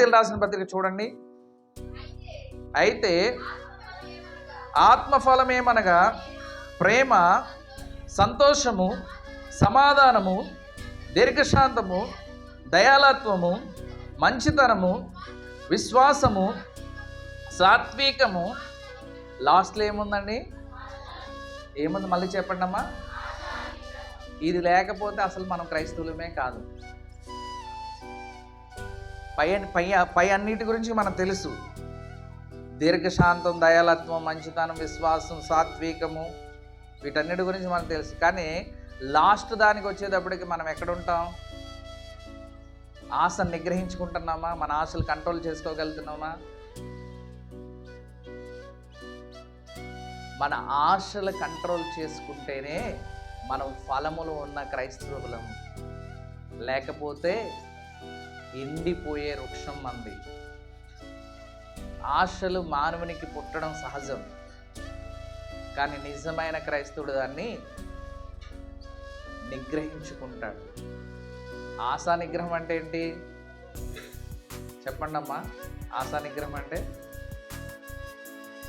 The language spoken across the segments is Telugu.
కొరింతలు రాసిన పత్రిక చూడండి. అయితే ఆత్మఫలమేమనగా ప్రేమ సంతోషము సమాధానము దీర్ఘశాంతము దయాలత్వము మంచితనము విశ్వాసము సాత్వికము. లాస్ట్లో ఏముందండి? ఏముంది? మళ్ళీ చెప్పండి అమ్మా ఇది లేకపోతే అసలు మనం క్రైస్తవులమే కాదు. పై పై పై అన్నిటి గురించి మనకు తెలుసు. దీర్ఘశాంతం దయాలత్వం మంచితనం విశ్వాసం సాత్వికము వీటన్నిటి గురించి మనకు తెలుసు. కానీ లాస్ట్ దానికి వచ్చేటప్పటికి మనం ఎక్కడ ఉంటాం? ఆశను నిగ్రహించుకుంటున్నామా? మన ఆశలు కంట్రోల్ చేసుకోగలుగుతున్నామా? మన ఆశలు కంట్రోల్ చేసుకుంటేనే మనం ఫలములు ఉన్న క్రైస్తవులం. లేకపోతే ఎండిపోయే వృక్షం మంది. ఆశలు మానవునికి పుట్టడం సహజం. కానీ నిజమైన క్రైస్తవుడు దాన్ని నిగ్రహించుకుంటాడు. ఆశా నిగ్రహం అంటే ఏంటి? చెప్పండి అమ్మా ఆశా నిగ్రహం అంటే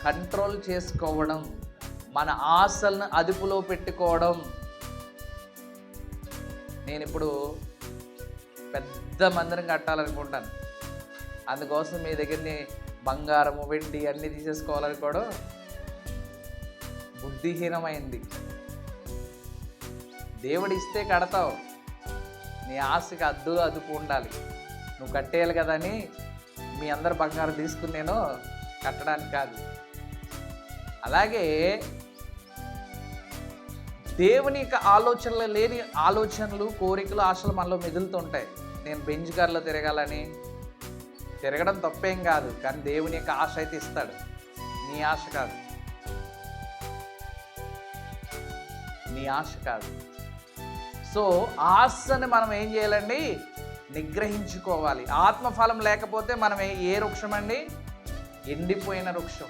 కంట్రోల్ చేసుకోవడం మన ఆశలను అదుపులో పెట్టుకోవడం. నేను ఇప్పుడు పెద్ద మందిరం కట్టాలనుకుంటాను. అందుకోసం మీ దగ్గరని బంగారము వెండి అన్నీ తీసేసుకోవాలనుకోవడం బుద్ధిహీనమైంది. దేవుడు ఇస్తే కడతావు. నీ ఆశకి అద్దు అదుపు ఉండాలి. నువ్వు కట్టేయాలి కదా అని మీ అందరు బంగారం తీసుకుని నేను కట్టడానికి కాదు. అలాగే దేవుని యొక్క ఆలోచనలు లేని ఆలోచనలు కోరికలు ఆశలు మనలో మిగులుతుంటాయి నేను బెంజ్ కార్లో తిరగాలని తిరగడం తప్పేం కాదు కానీ దేవుని యొక్క ఆశ అయితే ఇస్తాడు. నీ ఆశ కాదు. నీ ఆశ కాదు. సో ఆశని మనం ఏం చేయాలండి? నిగ్రహించుకోవాలి. ఆత్మఫలం లేకపోతే మనం ఏ వృక్షం అండి ఎండిపోయిన వృక్షం.